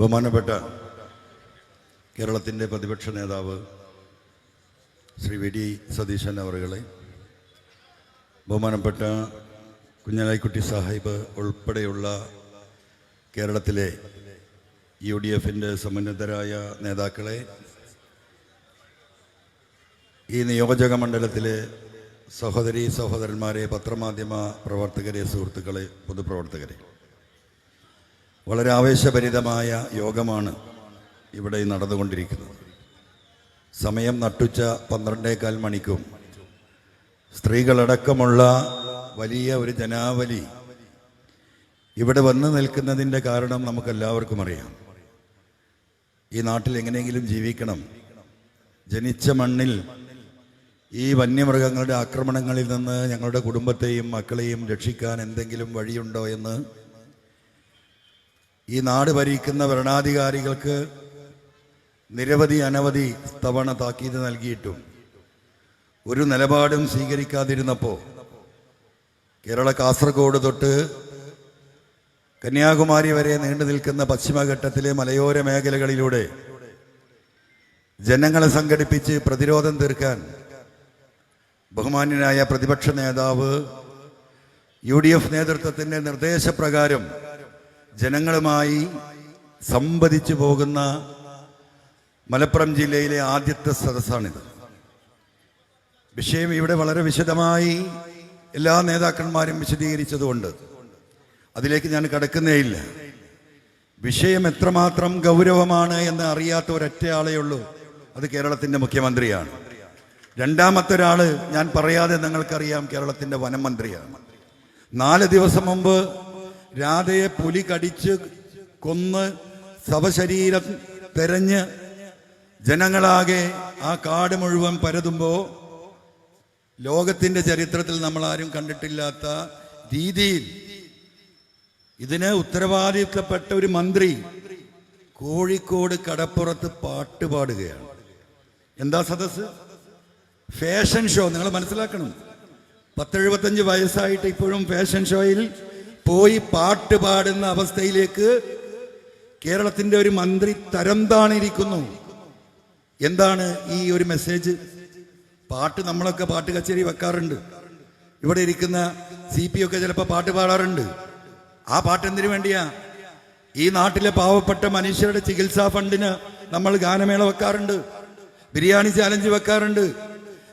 ബഹുമാനപ്പെട്ട കേരളത്തിന്റെ പ്രതിപക്ഷ നേതാവ് ശ്രീ വി ഡി സതീശൻ അവറുകളെ ബഹുമാനപ്പെട്ട കുഞ്ഞനായിക്കുട്ടി സാഹിബ് ഉൾപ്പെടെയുള്ള കേരളത്തിലെ യു ഡി എഫിന്റെ സമുന്നതരായ നേതാക്കളെ ഈ നിയോജക മണ്ഡലത്തിലെ സഹോദരി സഹോദരന്മാരെ പത്രമാധ്യമ പ്രവർത്തകരെ സുഹൃത്തുക്കളെ പൊതുപ്രവർത്തകരെ. വളരെ ആവേശഭരിതമായ യോഗമാണ് ഇവിടെ നടന്നുകൊണ്ടിരിക്കുന്നത്. സമയം നട്ടുച്ച പന്ത്രണ്ടേകാൽ മണിക്കും സ്ത്രീകളടക്കമുള്ള വലിയ ഒരു ജനാവലി ഇവിടെ വന്നു നിൽക്കുന്നതിന്റെ കാരണം നമുക്കെല്ലാവർക്കും അറിയാം. ഈ നാട്ടിൽ എങ്ങനെയെങ്കിലും ജീവിക്കണം. ജനിച്ച മണ്ണിൽ ഈ വന്യമൃഗങ്ങളുടെ ആക്രമണങ്ങളിൽ നിന്ന് ഞങ്ങളുടെ കുടുംബത്തെയും മക്കളെയും രക്ഷിക്കാൻ എന്തെങ്കിലും വഴിയുണ്ടോ എന്ന് ഈ നാട് ഭരിക്കുന്ന ഭരണാധികാരികൾക്ക് നിരവധി അനവധി തവണ താക്കീത് നൽകിയിട്ടും ഒരു നിലപാടും സ്വീകരിക്കാതിരുന്നപ്പോൾ കേരള കാസർഗോഡ് തൊട്ട് കന്യാകുമാരി വരെ നീണ്ടു നിൽക്കുന്ന പശ്ചിമഘട്ടത്തിലെ മലയോര മേഖലകളിലൂടെ ജനങ്ങളെ സംഘടിപ്പിച്ച് പ്രതിരോധം തീർക്കാൻ ബഹുമാന്യനായ പ്രതിപക്ഷ നേതാവ് യു ഡി എഫ് നേതൃത്വത്തിന്റെ നിർദ്ദേശപ്രകാരം ജനങ്ങളുമായി സംവദിച്ചു പോകുന്ന മലപ്പുറം ജില്ലയിലെ ആദ്യത്തെ സദസ്സാണിത്. വിഷയം ഇവിടെ വളരെ വിശദമായി എല്ലാ നേതാക്കന്മാരും വിശദീകരിച്ചതുകൊണ്ട് അതിലേക്ക് ഞാൻ കടക്കുന്നേയില്ല. വിഷയം എത്രമാത്രം ഗൗരവമാണ് എന്ന് അറിയാത്ത ഒരൊറ്റ ആളേ ഉള്ളൂ. അത് കേരളത്തിന്റെ മുഖ്യമന്ത്രിയാണ്. രണ്ടാമത്തെ ഒരാൾ ഞാൻ പറയാതെ നിങ്ങൾക്കറിയാം കേരളത്തിന്റെ വനം മന്ത്രിയാണ്. നാല് ദിവസം മുമ്പ് രാധയെ പുലി കടിച്ച് കൊന്ന് ശവശരീരം തെരഞ്ഞ് ജനങ്ങളാകെ ആ കാട് മുഴുവൻ പരതുമ്പോൾ ലോകത്തിന്റെ ചരിത്രത്തിൽ നമ്മൾ ആരും കണ്ടിട്ടില്ലാത്ത രീതിയിൽ ഇതിന് ഉത്തരവാദിത്തപ്പെട്ട ഒരു മന്ത്രി കോഴിക്കോട് കടപ്പുറത്ത് പാട്ട് പാടുകയാണ്. എന്താ സദസ് ഫാഷൻ ഷോ നിങ്ങൾ മനസ്സിലാക്കണം. പത്തെഴുപത്തഞ്ച് വയസ്സായിട്ട് ഇപ്പോഴും ഫാഷൻ ഷോയിൽ പോയി പാട്ട് പാടുന്ന അവസ്ഥയിലേക്ക് കേരളത്തിന്റെ ഒരു മന്ത്രി തരം താണിരിക്കുന്നു. എന്താണ് ഈ ഒരു മെസ്സേജ് പാട്ട് നമ്മളൊക്കെ പാട്ട് കച്ചേരി വെക്കാറുണ്ട്. ഇവിടെ ഇരിക്കുന്ന സി പി ഒക്കെ ചിലപ്പോൾ പാട്ട് പാടാറുണ്ട്. ആ പാട്ട് എന്തിനു വേണ്ടിയാ? ഈ നാട്ടിലെ പാവപ്പെട്ട മനുഷ്യരുടെ ചികിത്സാ ഫണ്ടിന് നമ്മൾ ഗാനമേള വെക്കാറുണ്ട്. ബിരിയാണി ചാലഞ്ച് വെക്കാറുണ്ട്.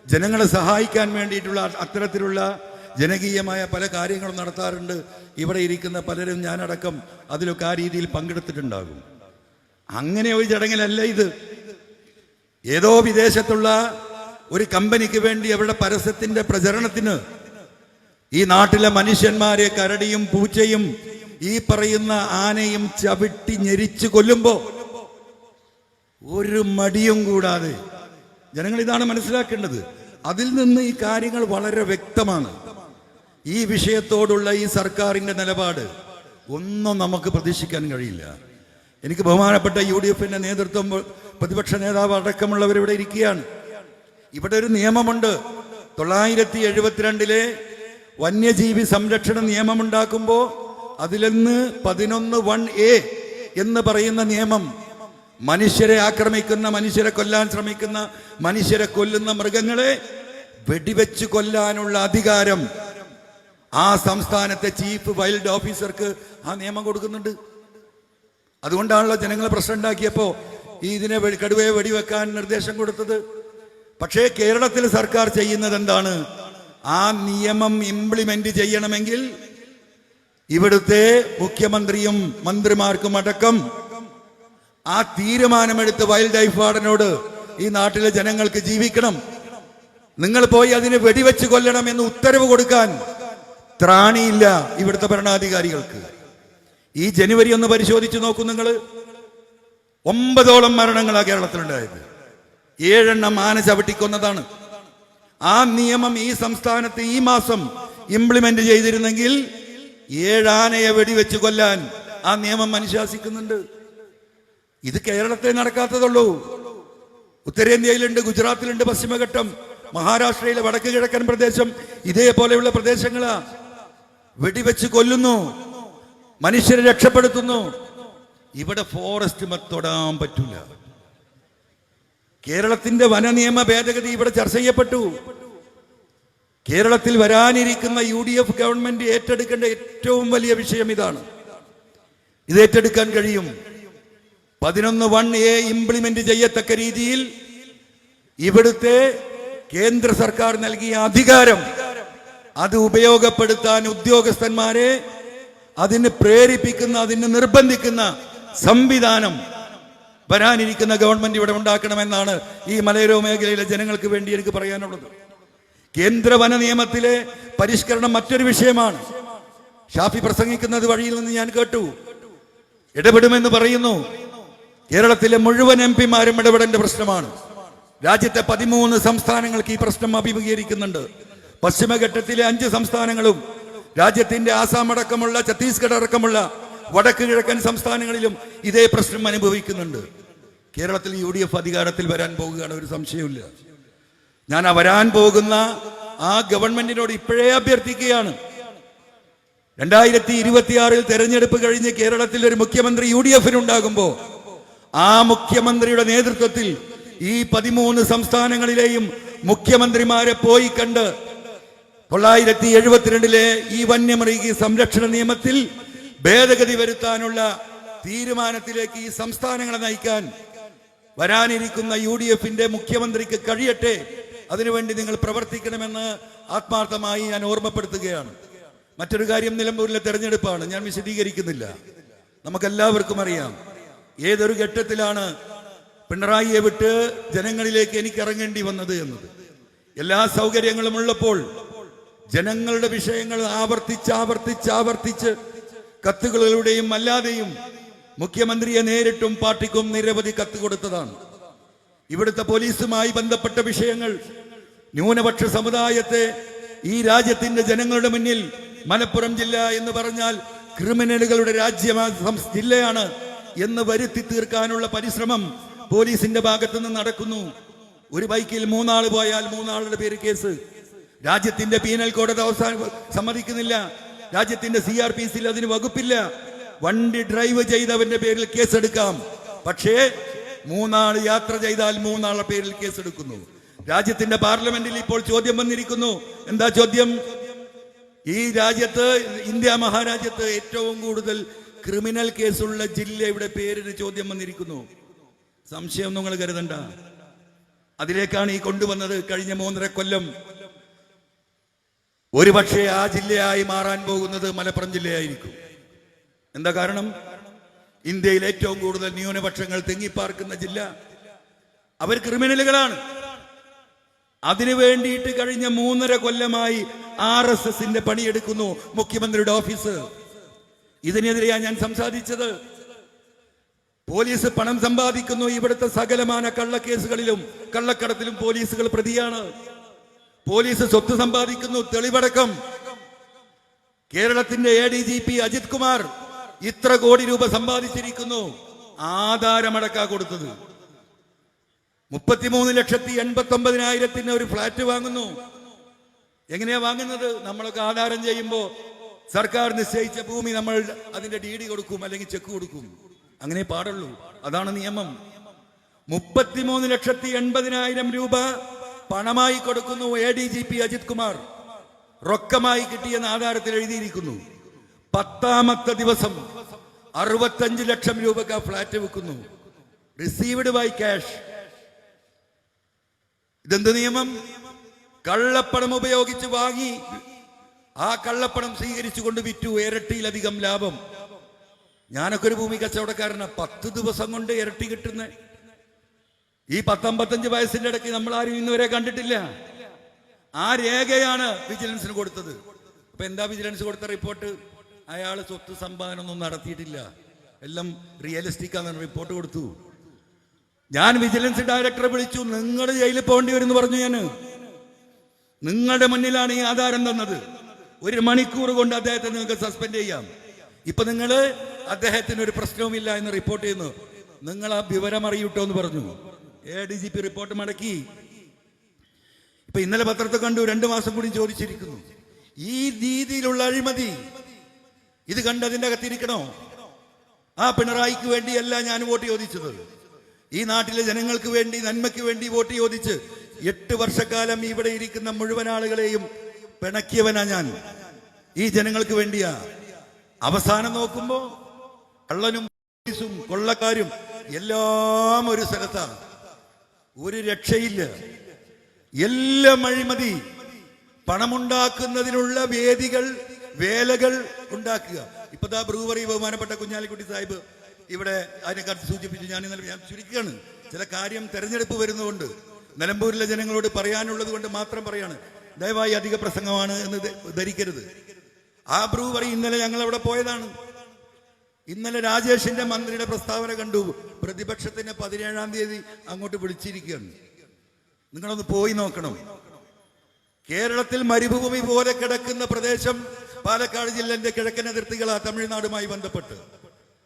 ജനങ്ങളെ സഹായിക്കാൻ വേണ്ടിയിട്ടുള്ള അത്തരത്തിലുള്ള ജനകീയമായ പല കാര്യങ്ങളും നടത്താറുണ്ട്. ഇവിടെ ഇരിക്കുന്ന പലരും ഞാനടക്കം അതിലൊക്കെ ആ രീതിയിൽ പങ്കെടുത്തിട്ടുണ്ടാകും. അങ്ങനെ ഒരു ചടങ്ങിലല്ല ഇത്. ഏതോ വിദേശത്തുള്ള ഒരു കമ്പനിക്ക് വേണ്ടി അവരുടെ പരസ്യത്തിന്റെ പ്രചരണത്തിന് ഈ നാട്ടിലെ മനുഷ്യന്മാരെ കരടിയും പൂച്ചയും ഈ പറയുന്ന ആനയും ചവിട്ടി ഞെരിച്ചു കൊല്ലുമ്പോ ഒരു മടിയും കൂടാതെ ജനങ്ങൾ ഇതാണ് മനസ്സിലാക്കേണ്ടത്. അതിൽ നിന്ന് ഈ കാര്യങ്ങൾ വളരെ വ്യക്തമാണ്. ഈ വിഷയത്തോടുള്ള ഈ സർക്കാരിന്റെ നിലപാട് ഒന്നും നമുക്ക് പ്രതീക്ഷിക്കാൻ കഴിയില്ല. എനിക്ക് ബഹുമാനപ്പെട്ട യു ഡി എഫിന്റെ നേതൃത്വം പ്രതിപക്ഷ നേതാവ് അടക്കമുള്ളവർ ഇവിടെ ഇരിക്കുകയാണ്. ഇവിടെ ഒരു നിയമമുണ്ട്. തൊള്ളായിരത്തി എഴുപത്തിരണ്ടിലെ വന്യജീവി സംരക്ഷണ നിയമമുണ്ടാക്കുമ്പോൾ അതിലൊന്ന് പതിനൊന്ന് വൺ എ എന്ന് പറയുന്ന നിയമം മനുഷ്യരെ ആക്രമിക്കുന്ന മനുഷ്യരെ കൊല്ലാൻ ശ്രമിക്കുന്ന മനുഷ്യരെ കൊല്ലുന്ന മൃഗങ്ങളെ വെടിവെച്ച് കൊല്ലാനുള്ള അധികാരം ആ സംസ്ഥാനത്തെ ചീഫ് വൈൽഡ് ഓഫീസർക്ക് ആ നിയമം കൊടുക്കുന്നുണ്ട്. അതുകൊണ്ടാണല്ലോ ജനങ്ങൾ പ്രശ്നം ഉണ്ടാക്കിയപ്പോ ഈ ഇതിനെ കടുവയെ വെടിവെക്കാൻ നിർദ്ദേശം കൊടുത്തത്. പക്ഷേ കേരളത്തിൽ സർക്കാർ ചെയ്യുന്നത് എന്താണ്? ആ നിയമം ഇംപ്ലിമെന്റ് ചെയ്യണമെങ്കിൽ ഇവിടുത്തെ മുഖ്യമന്ത്രിയും മന്ത്രിമാർക്കും അടക്കം ആ തീരുമാനമെടുത്ത് വൈൽഡ് ലൈഫ് വാർഡനോട് ഈ നാട്ടിലെ ജനങ്ങൾക്ക് ജീവിക്കണം. നിങ്ങൾ പോയി അതിന് വെടിവെച്ച് കൊല്ലണം എന്ന് ഉത്തരവ് കൊടുക്കാൻ ത്രാണിയില്ല ഇവിടുത്തെ ഭരണാധികാരികൾക്ക്. ഈ ജനുവരി ഒന്ന് പരിശോധിച്ച് നോക്കൂ നിങ്ങൾ ഒമ്പതോളം മരണങ്ങളാണ് കേരളത്തിലുണ്ടായത്. ഏഴെണ്ണം ആന ചവിട്ടിക്കൊന്നതാണ്. ആ നിയമം ഈ സംസ്ഥാനത്ത് ഈ മാസം ഇംപ്ലിമെന്റ് ചെയ്തിരുന്നെങ്കിൽ ഏഴാനയെ വെടിവെച്ച് കൊല്ലാൻ ആ നിയമം അനുശാസിക്കുന്നുണ്ട്. ഇത് കേരളത്തിൽ നടക്കാത്തതുള്ളൂ. ഉത്തരേന്ത്യയിലുണ്ട് ഗുജറാത്തിലുണ്ട് പശ്ചിമഘട്ടം മഹാരാഷ്ട്രയിലെ വടക്ക് കിഴക്കൻ പ്രദേശം ഇതേപോലെയുള്ള പ്രദേശങ്ങളാ. വെടിവെച്ച് കൊല്ലുന്നു. മനുഷ്യരെ രക്ഷപ്പെടുത്തുന്നു. ഇവിടെ ഫോറസ്റ്റ് തൊടാൻ പറ്റൂല. കേരളത്തിന്റെ വനനിയമ ഭേദഗതി ഇവിടെ ചർച്ച ചെയ്യപ്പെട്ടു. കേരളത്തിൽ വരാനിരിക്കുന്ന യു ഡി എഫ് ഗവൺമെന്റ് ഏറ്റെടുക്കേണ്ട ഏറ്റവും വലിയ വിഷയം ഇതാണ്. ഇത് ഏറ്റെടുക്കാൻ കഴിയും. പതിനൊന്ന് വൺ എ ഇംപ്ലിമെന്റ് ചെയ്യത്തക്ക രീതിയിൽ ഇവിടുത്തെ കേന്ദ്ര സർക്കാർ നൽകിയ അധികാരം അത് ഉപയോഗപ്പെടുത്താൻ ഉദ്യോഗസ്ഥന്മാരെ അതിന് പ്രേരിപ്പിക്കുന്ന അതിന് നിർബന്ധിക്കുന്ന സംവിധാനം വരാനിരിക്കുന്ന ഗവൺമെന്റ് ഇവിടെ ഉണ്ടാക്കണമെന്നാണ് ഈ മലയോര മേഖലയിലെ ജനങ്ങൾക്ക് വേണ്ടി എനിക്ക് പറയാനുള്ളത്. കേന്ദ്ര വന നിയമത്തിലെ പരിഷ്കരണം മറ്റൊരു വിഷയമാണ്. ഷാഫി പ്രസംഗിക്കുന്നത് വഴിയിൽ നിന്ന് ഞാൻ കേട്ടു. ഇടപെടുമെന്ന് പറയുന്നു. കേരളത്തിലെ മുഴുവൻ എം പിമാരും ഇടപെടേണ്ട പ്രശ്നമാണ്. രാജ്യത്തെ പതിമൂന്ന് സംസ്ഥാനങ്ങൾക്ക് ഈ പ്രശ്നം അഭിമുഖീകരിക്കുന്നുണ്ട്. പശ്ചിമഘട്ടത്തിലെ അഞ്ച് സംസ്ഥാനങ്ങളും രാജ്യത്തിന്റെ ആസാം അടക്കമുള്ള ഛത്തീസ്ഗഡ് അടക്കമുള്ള വടക്ക് കിഴക്കൻ സംസ്ഥാനങ്ങളിലും ഇതേ പ്രശ്നം അനുഭവിക്കുന്നുണ്ട്. കേരളത്തിൽ യു ഡി എഫ് അധികാരത്തിൽ വരാൻ പോകുകയാണ് ഒരു സംശയമില്ല ഞാൻ വരാൻ പോകുന്ന ആ ഗവൺമെന്റിനോട് ഇപ്പോഴേ അഭ്യർത്ഥിക്കുകയാണ്. രണ്ടായിരത്തി ഇരുപത്തിയാറിൽ തെരഞ്ഞെടുപ്പ് കഴിഞ്ഞ് കേരളത്തിൽ ഒരു മുഖ്യമന്ത്രി യു ഡി എഫിനുണ്ടാകുമ്പോൾ ആ മുഖ്യമന്ത്രിയുടെ നേതൃത്വത്തിൽ ഈ പതിമൂന്ന് സംസ്ഥാനങ്ങളിലെയും മുഖ്യമന്ത്രിമാരെ പോയി കണ്ട് തൊള്ളായിരത്തി എഴുപത്തിരണ്ടിലെ ഈ വന്യമൃഗി സംരക്ഷണ നിയമത്തിൽ ഭേദഗതി വരുത്താനുള്ള തീരുമാനത്തിലേക്ക് ഈ സംസ്ഥാനങ്ങളെ നയിക്കാൻ വരാനിരിക്കുന്ന യു ഡി എഫിന്റെ മുഖ്യമന്ത്രിക്ക് കഴിയട്ടെ. അതിനുവേണ്ടി നിങ്ങൾ പ്രവർത്തിക്കണമെന്ന് ആത്മാർത്ഥമായി ഞാൻ ഓർമ്മപ്പെടുത്തുകയാണ്. മറ്റൊരു കാര്യം നിലമ്പൂരിലെ തെരഞ്ഞെടുപ്പാണ്. ഞാൻ വിശദീകരിക്കുന്നില്ല. നമുക്കെല്ലാവർക്കും അറിയാം. ഏതൊരു ഘട്ടത്തിലാണ് പിണറായിയെ വിട്ട് ജനങ്ങളിലേക്ക് എനിക്ക് ഇറങ്ങേണ്ടി വന്നത് എന്നത്. എല്ലാ സൗകര്യങ്ങളും ഉള്ളപ്പോൾ ജനങ്ങളുടെ വിഷയങ്ങൾ ആവർത്തിച്ച് ആവർത്തിച്ച് ആവർത്തിച്ച് കത്തുകളിലൂടെയും അല്ലാതെയും മുഖ്യമന്ത്രിയെ നേരിട്ടും പാർട്ടിക്കും നിരവധി കത്ത് കൊടുത്തതാണ്. ഇവിടുത്തെ പോലീസുമായി ബന്ധപ്പെട്ട വിഷയങ്ങൾ ന്യൂനപക്ഷ സമുദായത്തെ ഈ രാജ്യത്തിന്റെ ജനങ്ങളുടെ മുന്നിൽ മലപ്പുറം ജില്ല എന്ന് പറഞ്ഞാൽ ക്രിമിനലുകളുടെ രാജ്യമാ ജില്ലയാണ് എന്ന് വരുത്തി തീർക്കാനുള്ള പരിശ്രമം പോലീസിന്റെ ഭാഗത്തുനിന്ന് നടക്കുന്നു. ഒരു ബൈക്കിൽ മൂന്നാൾ പോയാൽ മൂന്നാളുടെ പേര് കേസ്. രാജ്യത്തിന്റെ പീനൽ കോടതി അവസാന സമ്മതിക്കുന്നില്ല. രാജ്യത്തിന്റെ സി ആർ പി സിയിൽ അതിന് വകുപ്പില്ല. വണ്ടി ഡ്രൈവ് ചെയ്തവന്റെ പേരിൽ കേസെടുക്കാം. പക്ഷേ മൂന്നാൾ യാത്ര ചെയ്താൽ മൂന്നാളുടെ പേരിൽ കേസെടുക്കുന്നു. രാജ്യത്തിന്റെ പാർലമെന്റിൽ ഇപ്പോൾ ചോദ്യം വന്നിരിക്കുന്നു. എന്താ ചോദ്യം? ഈ രാജ്യത്ത് ഇന്ത്യ മഹാരാജ്യത്ത് ഏറ്റവും കൂടുതൽ ക്രിമിനൽ കേസുള്ള ജില്ലയുടെ പേരിന് ചോദ്യം വന്നിരിക്കുന്നു? സംശയം നിങ്ങൾ കരുതണ്ട. അതിലേക്കാണ് ഈ കൊണ്ടുവന്നത് കഴിഞ്ഞ മൂന്നര കൊല്ലം. ഒരുപക്ഷെ ആ ജില്ലയായി മാറാൻ പോകുന്നത് മലപ്പുറം ജില്ലയായിരിക്കും. എന്താ കാരണം? ഇന്ത്യയിൽ ഏറ്റവും കൂടുതൽ ന്യൂനപക്ഷങ്ങൾ തിങ്ങിപ്പാർക്കുന്ന ജില്ല. അവർ ക്രിമിനലുകളാണ്. അതിനു വേണ്ടിയിട്ട് കഴിഞ്ഞ മൂന്നര കൊല്ലമായി ആർ എസ് എസിന്റെ പണിയെടുക്കുന്നു മുഖ്യമന്ത്രിയുടെ ഓഫീസ്. ഇതിനെതിരെയാണ് ഞാൻ സംസാരിച്ചത്. പോലീസ് പണം സമ്പാദിക്കുന്നു ഇവിടുത്തെ സകലമാന കള്ളക്കേസുകളിലും കള്ളക്കടത്തിലും പോലീസുകൾ പ്രതിയാണ്. പോലീസ് സ്വത്ത് സമ്പാദിക്കുന്നു തെളിവടക്കം. കേരളത്തിന്റെ A D G P Ajith Kumar ഇത്ര കോടി രൂപ സമ്പാദിച്ചിരിക്കുന്നു. ആധാരമടക്കാ കൊടുത്തത്. മുപ്പത്തിമൂന്ന് ലക്ഷത്തി എൺപത്തി ഒമ്പതിനായിരത്തിന് ഒരു ഫ്ലാറ്റ് വാങ്ങുന്നു. എങ്ങനെയാ വാങ്ങുന്നത്? നമ്മളൊക്കെ ആധാരം ചെയ്യുമ്പോൾ സർക്കാർ നിശ്ചയിച്ച ഭൂമി നമ്മൾ അതിന്റെ ഡി ഡി കൊടുക്കും അല്ലെങ്കിൽ ചെക്ക് കൊടുക്കും. അങ്ങനെ പാടുള്ളൂ. അതാണ് നിയമം. മുപ്പത്തിമൂന്ന് ലക്ഷത്തി എൺപതിനായിരം രൂപ പണമായി കൊടുക്കുന്നു A D G P Ajith Kumar. റൊക്കമായി കിട്ടിയെന്ന് ആധാരത്തിൽ എഴുതിയിരിക്കുന്നു. പത്താമത്തെ ദിവസം അറുപത്തഞ്ച് ലക്ഷം രൂപക്ക് ഫ്ലാറ്റ് വിൽക്കുന്നു. റിസീവ്ഡ് ബൈ ക്യാഷ് ഇതെന്ത് നിയമം? കള്ളപ്പണം ഉപയോഗിച്ച് വാങ്ങി ആ കള്ളപ്പണം സ്വീകരിച്ചു കൊണ്ട് വിറ്റു. ഇരട്ടിയിലധികം ലാഭം. ഞാനൊക്കെ ഒരു ഭൂമി കച്ചവടക്കാരനാണ് പത്ത് ദിവസം കൊണ്ട് ഇരട്ടി കിട്ടുന്ന. ഈ പത്തൊമ്പത്തഞ്ച് വയസ്സിന്റെ ഇടയ്ക്ക് നമ്മൾ ആരും ഇന്നുവരെ കണ്ടിട്ടില്ല. ആ രേഖയാണ് വിജിലൻസിന് കൊടുത്തത്. അപ്പൊ എന്താ വിജിലൻസ് കൊടുത്ത റിപ്പോർട്ട്? അയാൾ സ്വത്ത് സമ്പാദനം ഒന്നും നടത്തിയിട്ടില്ല. എല്ലാം റിയലിസ്റ്റിക് ആണെന്ന് റിപ്പോർട്ട് കൊടുത്തു. ഞാൻ വിജിലൻസ് ഡയറക്ടറെ വിളിച്ചു നിങ്ങൾ ജയിലിൽ പോകേണ്ടി വരും എന്ന് പറഞ്ഞു ഞാൻ നിങ്ങളുടെ മുന്നിലാണ് ഈ ആധാരം തന്നത്. ഒരു മണിക്കൂർ കൊണ്ട് അദ്ദേഹത്തെ നിങ്ങൾക്ക് സസ്പെൻഡ് ചെയ്യാം. ഇപ്പൊ നിങ്ങൾ അദ്ദേഹത്തിന് ഒരു പ്രശ്നവുമില്ല എന്ന് റിപ്പോർട്ട് ചെയ്യുന്നു. നിങ്ങൾ ആ വിവരം അറിയൂട്ടോ എന്ന് പറഞ്ഞു. A D G P report മടക്കി. ഇപ്പൊ ഇന്നലെ പത്രത്തെ കണ്ടു രണ്ടു മാസം കൂടി ചോദിച്ചിരിക്കുന്നു. ഈ രീതിയിലുള്ള അഴിമതി ഇത് കണ്ട് അതിന്റെ അകത്തിരിക്കണോ ആ പിണറായിക്ക് വേണ്ടിയല്ല ഞാൻ വോട്ട് ചോദിച്ചത്. ഈ നാട്ടിലെ ജനങ്ങൾക്ക് വേണ്ടി നന്മയ്ക്ക് വേണ്ടി വോട്ട് ചോദിച്ച് എട്ട് വർഷക്കാലം ഇവിടെ ഇരിക്കുന്ന മുഴുവൻ ആളുകളെയും പിണക്കിയവനാ ഞാൻ. ഈ ജനങ്ങൾക്ക് വേണ്ടിയാ. അവസാനം നോക്കുമ്പോ കള്ളനും പോലീസും കൊള്ളക്കാരും എല്ലാം ഒരു സ്ഥലത്താണ് ഒരു രക്ഷയില്ല. എല്ലാം അഴിമതി. പണമുണ്ടാക്കുന്നതിനുള്ള വേദികൾ വേലകൾ ഉണ്ടാക്കുക. ഇപ്പൊ ബ്രൂവറി ബഹുമാനപ്പെട്ട കുഞ്ഞാലിക്കുട്ടി സാഹിബ് ഇവിടെ അതിനെക്കാട്ട് സൂചിപ്പിച്ചു. ഞാൻ ഇന്നലെ ഞാൻ ചുരുക്കുകയാണ്. ചില കാര്യം തെരഞ്ഞെടുപ്പ് വരുന്നതുകൊണ്ട് നിലമ്പൂരിലെ ജനങ്ങളോട് പറയാനുള്ളത് കൊണ്ട് മാത്രം പറയാണ്. ദയവായി അധിക പ്രസംഗമാണ് എന്ന് ധരിക്കരുത്. ആ ബ്രൂവറി ഇന്നലെ ഞങ്ങൾ അവിടെ പോയതാണ്. ഇന്നലെ രാജേഷിന്റെ മന്ത്രിയുടെ പ്രസ്താവന കണ്ടു. പ്രതിപക്ഷത്തിന്റെ പതിനേഴാം തീയതി അങ്ങോട്ട് വിളിച്ചിരിക്കുകയാണ്. നിങ്ങളൊന്ന് പോയി നോക്കണം. കേരളത്തിൽ മരുഭൂമി പോലെ കിടക്കുന്ന പ്രദേശം പാലക്കാട് ജില്ലന്റെ കിഴക്കൻ അതിർത്തികളാ തമിഴ്നാടുമായി ബന്ധപ്പെട്ട്.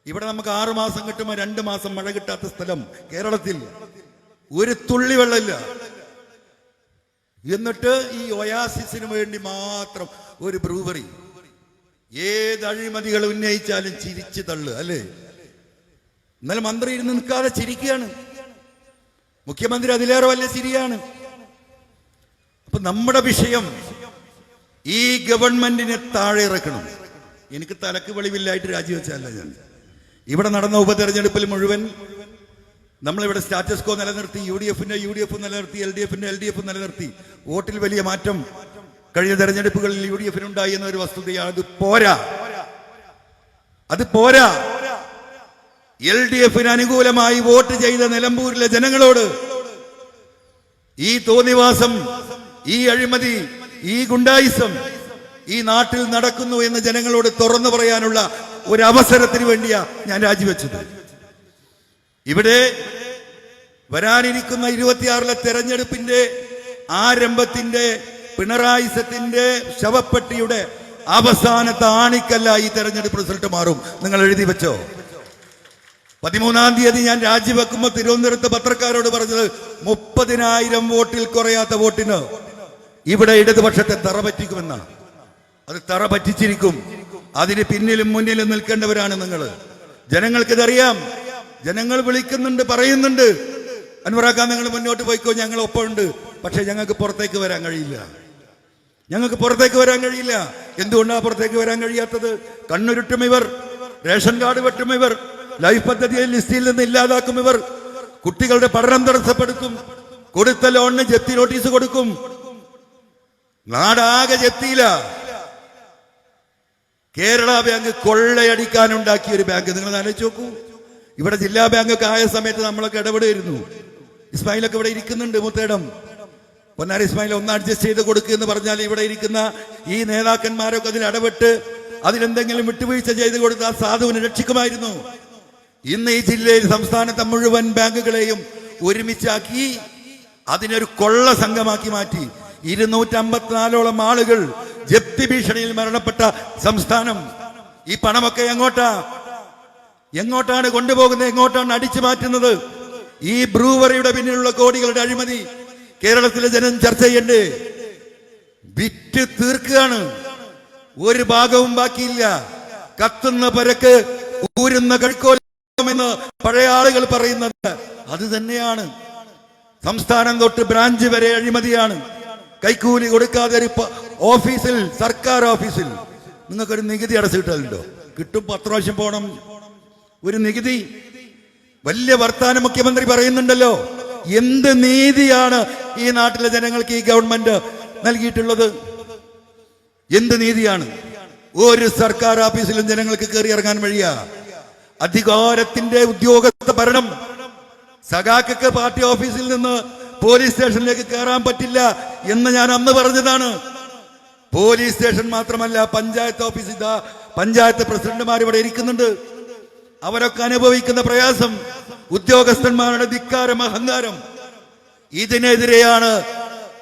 ഇവിടെ നമുക്ക് ആറു മാസം കിട്ടുമ്പോൾ രണ്ട് മാസം മഴ കിട്ടാത്ത സ്ഥലം കേരളത്തിൽ. ഒരു തുള്ളി വെള്ളമില്ല. എന്നിട്ട് ഈ ഒയാസിസിന് വേണ്ടി മാത്രം ഒരു ബ്രൂവറി ഏത് അഴിമതികൾ ഉന്നയിച്ചാലും ചിരിച്ചു തള്ളു അല്ലേ? ഇന്നലെ മന്ത്രി ഇരുന്ന് നിൽക്കാതെ ചിരിക്കുകയാണ്. മുഖ്യമന്ത്രി അതിലേറെ വലിയ ചിരിയാണ്. അപ്പൊ നമ്മുടെ വിഷയം ഈ ഗവൺമെന്റിനെ താഴെ ഇറക്കണം. എനിക്ക് തലക്ക് വെളിവില്ലായിട്ട് രാജിവെച്ചല്ല ഞാൻ. ഇവിടെ നടന്ന ഉപതെരഞ്ഞെടുപ്പിൽ മുഴുവൻ നമ്മളിവിടെ സ്റ്റാറ്റസ്കോ നിലനിർത്തി യു ഡി എഫിന്റെ യു ഡി എഫ് നിലനിർത്തി എൽ ഡി എഫിന്റെ എൽ ഡി എഫ് നിലനിർത്തി. വോട്ടിൽ വലിയ മാറ്റം കഴിഞ്ഞ തെരഞ്ഞെടുപ്പുകളിൽ യു ഡി എഫിനുണ്ടായി എന്ന ഒരു വസ്തുതയാണ്. അത് പോരാ. അത് പോരാ. എൽ ഡി എഫിന് അനുകൂലമായി വോട്ട് ചെയ്ത നിലമ്പൂരിലെ ജനങ്ങളോട് ഈ തോന്നിവാസം ഈ അഴിമതി ഈ ഗുണ്ടായിസം ഈ നാട്ടിൽ നടക്കുന്നു എന്ന് ജനങ്ങളോട് തുറന്നു പറയാനുള്ള ഒരു അവസരത്തിന് വേണ്ടിയാ ഞാൻ രാജിവെച്ചത്. ഇവിടെ വരാനിരിക്കുന്ന ഇരുപത്തിയാറിലെ തെരഞ്ഞെടുപ്പിന്റെ ആരംഭത്തിന്റെ പിണറായിസത്തിന്റെ ശവപ്പെട്ടിയുടെ അവസാനത്തെ ആണിക്കല്ല ഈ തെരഞ്ഞെടുപ്പ് റിസൾട്ട് മാറും. നിങ്ങൾ എഴുതി വെച്ചോ. പതിമൂന്നാം തീയതി ഞാൻ രാജിവെക്കുമ്പോൾ തിരുവനന്തപുരത്ത് പത്രക്കാരോട് പറഞ്ഞത് മുപ്പതിനായിരം വോട്ടിൽ കുറയാത്ത വോട്ടിന് ഇവിടെ ഇടതുപക്ഷത്തെ തറ പറ്റിക്കുമെന്നാണ്. അത് തറ പറ്റിച്ചിരിക്കും. അതിന് പിന്നിലും മുന്നിലും നിൽക്കേണ്ടവരാണ് നിങ്ങൾ. ജനങ്ങൾക്കിതറിയാം. ജനങ്ങൾ വിളിക്കുന്നുണ്ട് പറയുന്നുണ്ട്. അൻവറാക്കാൻ നിങ്ങൾ മുന്നോട്ട് പോയിക്കോ. ഞങ്ങൾ ഒപ്പമുണ്ട്. പക്ഷെ ഞങ്ങൾക്ക് പുറത്തേക്ക് വരാൻ കഴിയില്ല. ഞങ്ങൾക്ക് പുറത്തേക്ക് വരാൻ കഴിയില്ല. എന്തുകൊണ്ടാണ് പുറത്തേക്ക് വരാൻ കഴിയാത്തത്? കണ്ണുരുട്ടും ഇവർ റേഷൻ കാർഡ് വെട്ടും ഇവർ ലൈഫ് പദ്ധതിയിൽ ലിസ്റ്റിൽ നിന്ന് ഇല്ലാതാക്കും ഇവർ കുട്ടികളുടെ പഠനം തടസ്സപ്പെടുത്തും കൊടുത്ത ലോണിന് ജപ്തി നോട്ടീസ് കൊടുക്കും. നാടാകെ ജപ്തിയില്ല കേരള ബാങ്ക് കൊള്ളയടിക്കാനുണ്ടാക്കിയ ഒരു ബാങ്ക്. നിങ്ങൾ ആലോചിച്ച് നോക്കൂ. ഇവിടെ ജില്ലാ ബാങ്ക് ഒക്കെ ആയ സമയത്ത് നമ്മളൊക്കെ ഇടപെടുമായിരുന്നു. ഇസ്മായിലൊക്കെ ഇവിടെ ഇരിക്കുന്നുണ്ട് മുത്തേടം. പൊന്നാരി ഇസ്മായിൽ ഒന്ന് അഡ്ജസ്റ്റ് ചെയ്ത് കൊടുക്കുക എന്ന് പറഞ്ഞാൽ ഇവിടെ ഇരിക്കുന്ന ഈ നേതാക്കന്മാരൊക്കെ അതിൽ ഇടപെട്ട് അതിലെന്തെങ്കിലും വിട്ടുവീഴ്ച ചെയ്ത് കൊടുത്ത് ആ സാധുവിനെ രക്ഷിക്കുമായിരുന്നു. ഇന്ന് ഈ ജില്ലയിൽ സംസ്ഥാനത്തെ മുഴുവൻ ബാങ്കുകളെയും ഒരുമിച്ചാക്കി അതിനൊരു കൊള്ള സംഘമാക്കി മാറ്റി. ഇരുന്നൂറ്റി അമ്പത്തിനാലോളം ആളുകൾ ജപ്തി ഭീഷണിയിൽ മരണപ്പെട്ട സംസ്ഥാനം. ഈ പണമൊക്കെ എങ്ങോട്ടാ? എങ്ങോട്ടാണ് കൊണ്ടുപോകുന്നത്? എങ്ങോട്ടാണ് അടിച്ചു മാറ്റുന്നത്? ഈ ബ്രൂവറിയുടെ പിന്നിലുള്ള കോടികളുടെ അഴിമതി കേരളത്തിലെ ജനം ചർച്ച ചെയ്യണ്ടേ വിറ്റ് തീർക്കുകയാണ്. ഒരു ഭാഗവും ബാക്കിയില്ല. കത്തുന്ന പരക്ക് ഊരുന്ന കഴുക്കോലെന്ന് പഴയ ആളുകൾ പറയുന്നത് അത് തന്നെയാണ് സംസ്ഥാനം തൊട്ട് ബ്രാഞ്ച് വരെ അഴിമതിയാണ്. കൈക്കൂലി കൊടുക്കാതെ ഒരു ഓഫീസിൽ സർക്കാർ ഓഫീസിൽ. നിങ്ങൾക്കൊരു നികുതി അടച്ചിട്ടുണ്ടോ കിട്ടും പത്ത് പ്രാവശ്യം പോണം. ഒരു നികുതി. വലിയ വർത്താനം മുഖ്യമന്ത്രി പറയുന്നുണ്ടല്ലോ. എന്ത് നീതിയാണ് ഈ നാട്ടിലെ ജനങ്ങൾക്ക് ഈ ഗവൺമെന്റ് നൽകിയിട്ടുള്ളത്? എന്ത് നീതിയാണ്? ഒരു സർക്കാർ ഓഫീസിലും ജനങ്ങൾക്ക് കയറി ഇറങ്ങാൻ വഴിയാ. അധികാരത്തിന്റെ ഉദ്യോഗസ്ഥ ഭരണം. സഖാക്കൾക്ക് പാർട്ടി ഓഫീസിൽ നിന്ന് പോലീസ് സ്റ്റേഷനിലേക്ക് കയറാൻ പറ്റില്ല എന്ന് ഞാൻ അന്ന് പറഞ്ഞതാണ്. പോലീസ് സ്റ്റേഷൻ മാത്രമല്ല പഞ്ചായത്ത് ഓഫീസ് ഇതാ പഞ്ചായത്ത് പ്രസിഡന്റുമാർ ഇവിടെ ഇരിക്കുന്നുണ്ട്. അവരൊക്കെ അനുഭവിക്കുന്ന പ്രയാസം ഉദ്യോഗസ്ഥന്മാരുടെ ധിക്കാരം അഹങ്കാരം. ഇതിനെതിരെയാണ്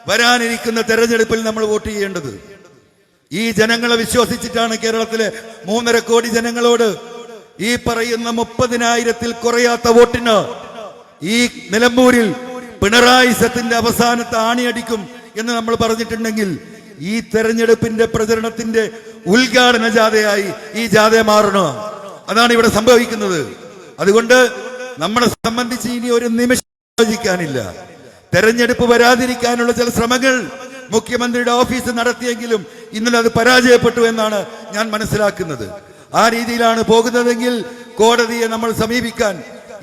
വരാനിരിക്കുന്ന തെരഞ്ഞെടുപ്പിൽ നമ്മൾ വോട്ട് ചെയ്യേണ്ടത്. ഈ ജനങ്ങളെ വിശ്വസിച്ചിട്ടാണ് കേരളത്തിലെ മൂന്നര കോടി ജനങ്ങളോട് ഈ പറയുന്ന മുപ്പതിനായിരത്തിൽ കുറയാത്ത വോട്ടിന് ഈ നിലമ്പൂരിൽ പിണറായി സത്തിന്റെ അവസാനത്തെ ആണിയടിക്കും എന്ന് നമ്മൾ പറഞ്ഞിട്ടുണ്ടെങ്കിൽ ഈ തെരഞ്ഞെടുപ്പിന്റെ പ്രചരണത്തിന്റെ ഉദ്ഘാടന ജാഥയായി ഈ ജാഥ മാറണം? അതാണ് ഇവിടെ സംഭവിക്കുന്നത്. അതുകൊണ്ട് നമ്മളെ സംബന്ധിച്ച് ഇനി ഒരു നിമിഷം ആലോചിക്കാനില്ല. തെരഞ്ഞെടുപ്പ് വരാതിരിക്കാനുള്ള ചില ശ്രമങ്ങൾ മുഖ്യമന്ത്രിയുടെ ഓഫീസ് നടത്തിയെങ്കിലും ഇന്നലെ അത് പരാജയപ്പെട്ടു എന്നാണ് ഞാൻ മനസ്സിലാക്കുന്നത്. ആ രീതിയിലാണ് പോകുന്നതെങ്കിൽ കോടതിയെ നമ്മൾ സമീപിക്കാൻ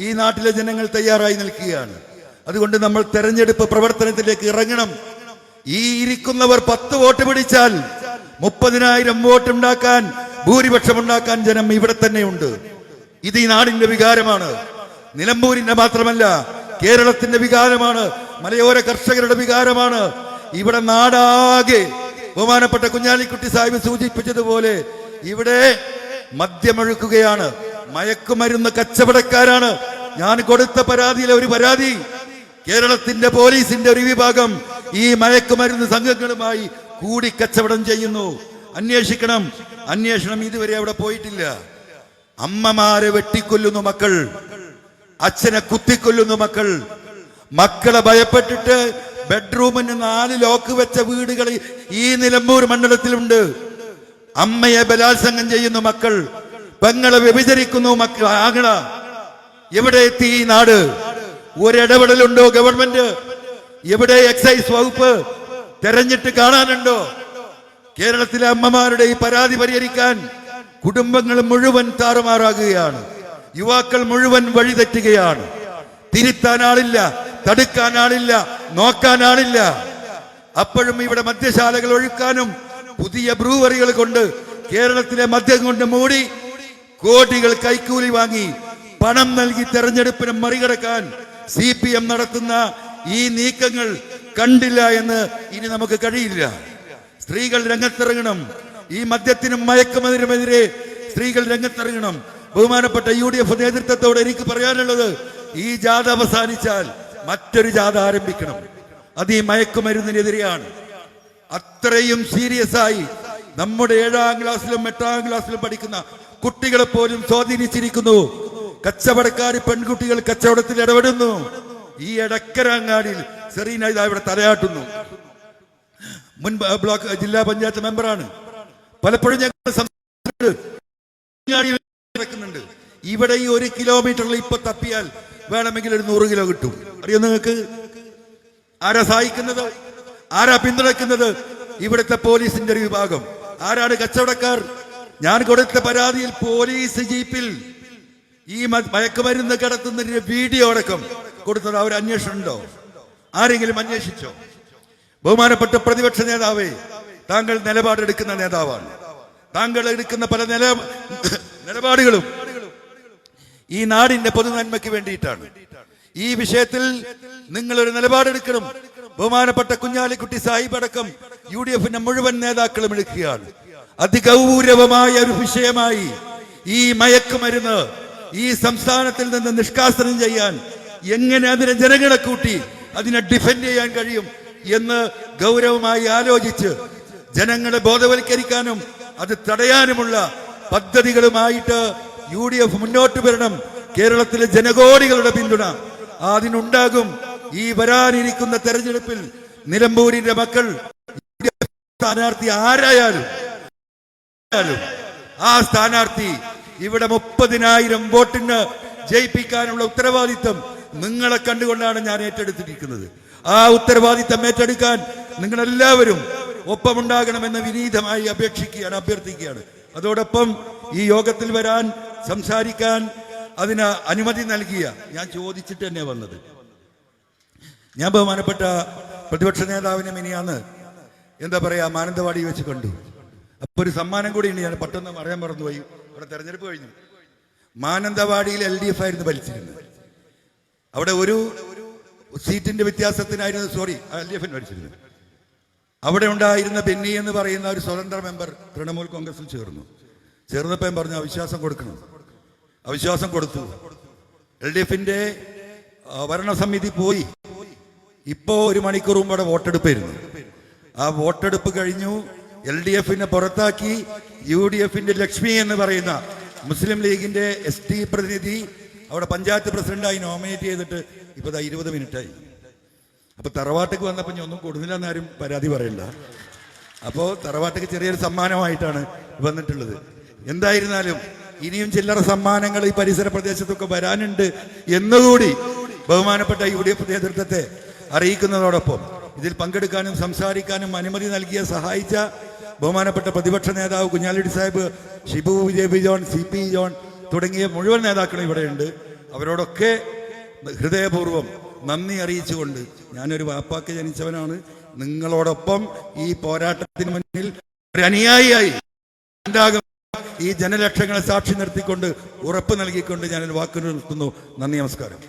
ഈ നാട്ടിലെ ജനങ്ങൾ തയ്യാറായി നിൽക്കുകയാണ്. അതുകൊണ്ട് നമ്മൾ തെരഞ്ഞെടുപ്പ് പ്രവർത്തനത്തിലേക്ക് ഇറങ്ങണം. ഈ ഇരിക്കുന്നവർ പത്ത് വോട്ട് പിടിച്ചാൽ മുപ്പതിനായിരം വോട്ട് ഉണ്ടാക്കാൻ ഭൂരിപക്ഷം ഉണ്ടാക്കാൻ ജനം ഇവിടെ തന്നെയുണ്ട്. ഇത് ഈ നാടിന്റെ വികാരമാണ്. നിലമ്പൂരിന്റെ മാത്രമല്ല കേരളത്തിന്റെ വികാരമാണ്. മലയോര കർഷകരുടെ വികാരമാണ്. ഇവിടെ നാടാകെ ബഹുമാനപ്പെട്ട കുഞ്ഞാലിക്കുട്ടി സാഹിബ് സൂചിപ്പിച്ചതുപോലെ ഇവിടെ മദ്യമൊഴുക്കുകയാണ്. മയക്കുമരുന്ന് കച്ചവടക്കാരാണ്. ഞാൻ കൊടുത്ത പരാതിയിലെ ഒരു പരാതി കേരളത്തിന്റെ പോലീസിന്റെ ഒരു വിഭാഗം ഈ മയക്കുമരുന്ന് സംഘങ്ങളുമായി കൂടി കച്ചവടം ചെയ്യുന്നു. അന്വേഷിക്കണം. അന്വേഷണം ഇതുവരെ അവിടെ പോയിട്ടില്ല. അമ്മമാരെ വെട്ടിക്കൊല്ലുന്നു മക്കൾ. അച്ഛനെ കുത്തിക്കൊല്ലുന്നു മക്കൾ. മക്കളെ ഭയപ്പെട്ടിട്ട് ബെഡ്റൂമിന് നാല് ലോക്ക് വെച്ച വീടുകൾ ഈ നിലമ്പൂർ മണ്ഡലത്തിലുണ്ട്. അമ്മയെ ബലാത്സംഗം ചെയ്യുന്നു മക്കൾ. പെങ്ങളെ വ്യഭിചരിക്കുന്നു മക്കൾ. ആകണ എവിടെ എത്തി ഈ നാട്? ഒരിടപെടലുണ്ടോ ഗവൺമെന്റ്? എവിടെ എക്സൈസ് വകുപ്പ്? തെരഞ്ഞിട്ട് കാണാനുണ്ടോ? കേരളത്തിലെ അമ്മമാരുടെ ഈ പരാതി പരിഹരിക്കാൻ കുടുംബങ്ങൾ മുഴുവൻ താറുമാറാകുകയാണ്. യുവാക്കൾ മുഴുവൻ വഴിതെറ്റുകയാണ്. തിരുത്താൻ ആളില്ല തടുക്കാൻ ആളില്ല നോക്കാൻ ആളില്ല. അപ്പോഴും ഇവിടെ മദ്യശാലകൾ ഒഴുക്കാനും പുതിയ ബ്രൂവറികൾ കൊണ്ട് കേരളത്തിലെ മദ്യം കൊണ്ട് മൂടി കോടികൾ കൈക്കൂലി വാങ്ങി പണം നൽകി തെരഞ്ഞെടുപ്പിനെ മറികടക്കാൻ സി നടത്തുന്ന ഈ നീക്കങ്ങൾ കണ്ടില്ല എന്ന് ഇനി നമുക്ക് കഴിയില്ല. സ്ത്രീകൾ രംഗത്തിറങ്ങണം. ഈ മദ്യത്തിനും മയക്കുമതിനുമെതിരെ സ്ത്രീകൾ രംഗത്തിറങ്ങണം. ബഹുമാനപ്പെട്ട യു ഡി എഫ് നേതൃത്വത്തോടെ എനിക്ക് പറയാനുള്ളത് ഈ ജാഥ അവസാനിച്ചാൽ മറ്റൊരു ജാഥ ആരംഭിക്കണം. അത് ഈ മയക്കുമരുന്നിനെതിരെയാണ്. അത്രയും സീരിയസ് ആയി നമ്മുടെ ഏഴാം ക്ലാസ്സിലും എട്ടാം ക്ലാസ്സിലും പഠിക്കുന്ന കുട്ടികളെ പോലും സ്വാധീനിച്ചിരിക്കുന്നു. കച്ചവടക്കാർ പെൺകുട്ടികൾ കച്ചവടത്തിൽ ഇടപെടുന്നു. ഈ ഇടക്കരങ്ങാടിൽ സെറീന ഇതാ ഇവിടെ തലയാട്ടുന്നു. മുൻ ബ്ലോക്ക് ജില്ലാ പഞ്ചായത്ത് മെമ്പറാണ്. പലപ്പോഴും ഞങ്ങൾ. അങ്ങാടിയിൽ ഇവിടെ ഈ ഒരു കിലോമീറ്ററിൽ ഇപ്പൊ തപ്പിയാൽ വേണമെങ്കിൽ ഒരു നൂറ് കിലോ കിട്ടും. അറിയോ നിങ്ങൾക്ക്? ആരാ സഹായിക്കുന്നത്? ആരാ പിന്തുണയ്ക്കുന്നത്? ഇവിടുത്തെ പോലീസിന്റെ ഒരു വിഭാഗം. ആരാണ് കച്ചവടക്കാർ? ഞാൻ കൊടുത്ത പരാതിയിൽ പോലീസ് ജീപ്പിൽ ഈ മയക്കുമരുന്ന് കടത്തുന്നതിന്റെ വീഡിയോ അടക്കം കൊടുത്തത്. അവർ അന്വേഷണം ഉണ്ടോ ആരെങ്കിലും അന്വേഷിച്ചോ? ബഹുമാനപ്പെട്ട പ്രതിപക്ഷ നേതാവേ താങ്കൾ നിലപാടെടുക്കുന്ന നേതാവാണ്. താങ്കൾ എടുക്കുന്ന പല നില നിലപാടുകളും ഈ നാടിന്റെ പൊതുനന്മയ്ക്ക് വേണ്ടിയിട്ടാണ്. ഈ വിഷയത്തിൽ നിങ്ങൾ ഒരു നിലപാടെടുക്കണം. ബഹുമാനപ്പെട്ട കുഞ്ഞാലിക്കുട്ടി സാഹിബ് അടക്കം യു ഡി എഫിന്റെ മുഴുവൻ നേതാക്കളും എടുക്കുകയാണ്. അതിഗൗരവമായ ഒരു വിഷയമായി ഈ മയക്കുമരുന്ന് ഈ സംസ്ഥാനത്തിൽ നിന്ന് നിഷ്കാസനം ചെയ്യാൻ എങ്ങനെ അതിനെ ജനങ്ങളെ കൂട്ടി അതിനെ ഡിഫെൻഡ് ചെയ്യാൻ കഴിയും? എന്ന് ഗൗരവമായി ആലോചിച്ച് ജനങ്ങളെ ബോധവൽക്കരിക്കാനും അത് തടയാനുമുള്ള പദ്ധതികളുമായിട്ട് യു ഡി എഫ് മുന്നോട്ട് വരണം. കേരളത്തിലെ ജനകോടികളുടെ പിന്തുണ അതിനുണ്ടാകും. ഈ വരാനിരിക്കുന്ന തെരഞ്ഞെടുപ്പിൽ നിലമ്പൂരിന്റെ മക്കൾ സ്ഥാനാർത്ഥി ആരായാലും ആ സ്ഥാനാർത്ഥി ഇവിടെ മുപ്പതിനായിരം വോട്ടിന് ജയിപ്പിക്കാനുള്ള ഉത്തരവാദിത്തം നിങ്ങളെ കണ്ടുകൊണ്ടാണ് ഞാൻ ഏറ്റെടുത്തിരിക്കുന്നത്. ആ ഉത്തരവാദിത്തം ഏറ്റെടുക്കാൻ നിങ്ങളെല്ലാവരും ഒപ്പമുണ്ടാകണമെന്ന് വിനീതമായി അപേക്ഷിക്കുകയാണ് അഭ്യർത്ഥിക്കുകയാണ്. അതോടൊപ്പം ഈ യോഗത്തിൽ വരാൻ സംസാരിക്കാൻ അതിന് അനുമതി നൽകിയ ഞാൻ ചോദിച്ചിട്ട് തന്നെ വന്നത്. ഞാൻ ബഹുമാനപ്പെട്ട പ്രതിപക്ഷ നേതാവിനെ മിനിയാന്ന് എന്താ പറയാ മാനന്തവാടി വെച്ച് കണ്ടു. അപ്പൊ ഒരു സമ്മാനം കൂടി ഉണ്ട് ഞാൻ പെട്ടെന്ന് പറയാൻ മറന്നുപോയി. അവിടെ തെരഞ്ഞെടുപ്പ് കഴിഞ്ഞു. മാനന്തവാടിയിൽ എൽ ഡി എഫ് ആയിരുന്നു ഭരിച്ചിരുന്നത്. അവിടെ ഒരു സീറ്റിന്റെ വ്യത്യാസത്തിനായിരുന്നു സോറി എൽ ഡി എഫിന് മരിച്ചിരുന്നത് അവിടെ ഉണ്ടായിരുന്ന ബെന്നി എന്ന് പറയുന്ന ഒരു സ്വതന്ത്ര മെമ്പർ തൃണമൂൽ കോൺഗ്രസിൽ ചേർന്നു. ചേർന്നപ്പോൾ പറഞ്ഞു അവിശ്വാസം കൊടുക്കണം. അവിശ്വാസം കൊടുത്തു. എൽ ഡി എഫിന്റെ ഭരണസമിതി പോയി. ഇപ്പോ ഒരു മണിക്കൂർ മുമ്പ് അവിടെ വോട്ടെടുപ്പായിരുന്നു ആ വോട്ടെടുപ്പ് കഴിഞ്ഞു. എൽ ഡി എഫിനെ പുറത്താക്കി. യു ഡി എഫിന്റെ ലക്ഷ്മി എന്ന് പറയുന്ന മുസ്ലിം ലീഗിന്റെ എസ് ടി പ്രതിനിധി അവിടെ പഞ്ചായത്ത് പ്രസിഡന്റായി നോമിനേറ്റ് ചെയ്തിട്ട് ഇപ്പൊ ദാ ഇരുപത് മിനിറ്റായി. അപ്പൊ തറവാട്ടേക്ക് വന്നപ്പോൾ ഞാൻ ഒന്നും കൊടുന്നില്ലെന്ന് ആരും പരാതി പറയണ്ട അപ്പോ തറവാട്ടേക്ക് ചെറിയൊരു സമ്മാനമായിട്ടാണ് വന്നിട്ടുള്ളത്. എന്തായിരുന്നാലും ഇനിയും ചില്ലറ സമ്മാനങ്ങൾ ഈ പരിസര പ്രദേശത്തൊക്കെ വരാനുണ്ട് എന്നുകൂടി ബഹുമാനപ്പെട്ട യു ഡി എഫ് നേതൃത്വത്തെ അറിയിക്കുന്നതോടൊപ്പം ഇതിൽ പങ്കെടുക്കാനും സംസാരിക്കാനും അനുമതി നൽകിയ സഹായിച്ച ബഹുമാനപ്പെട്ട പ്രതിപക്ഷ നേതാവ് Kunhalikutty Sahib Shibu Vijay B John C P John തുടങ്ങിയ മുഴുവൻ നേതാക്കളും ഇവിടെയുണ്ട്. അവരോടൊക്കെ ഹൃദയപൂർവം നന്ദി അറിയിച്ചുകൊണ്ട് ഞാനൊരു വാപ്പാക്ക് ജനിച്ചവനാണ്. നിങ്ങളോടൊപ്പം ഈ പോരാട്ടത്തിന് മുന്നിൽ ഒരു അനുയായിയായി ഈ ജനലക്ഷങ്ങളെ സാക്ഷി നിർത്തിക്കൊണ്ട് ഉറപ്പ് നൽകിക്കൊണ്ട് ഞാനൊരു വാക്ക് നിർത്തുന്നു. നന്ദി നമസ്കാരം.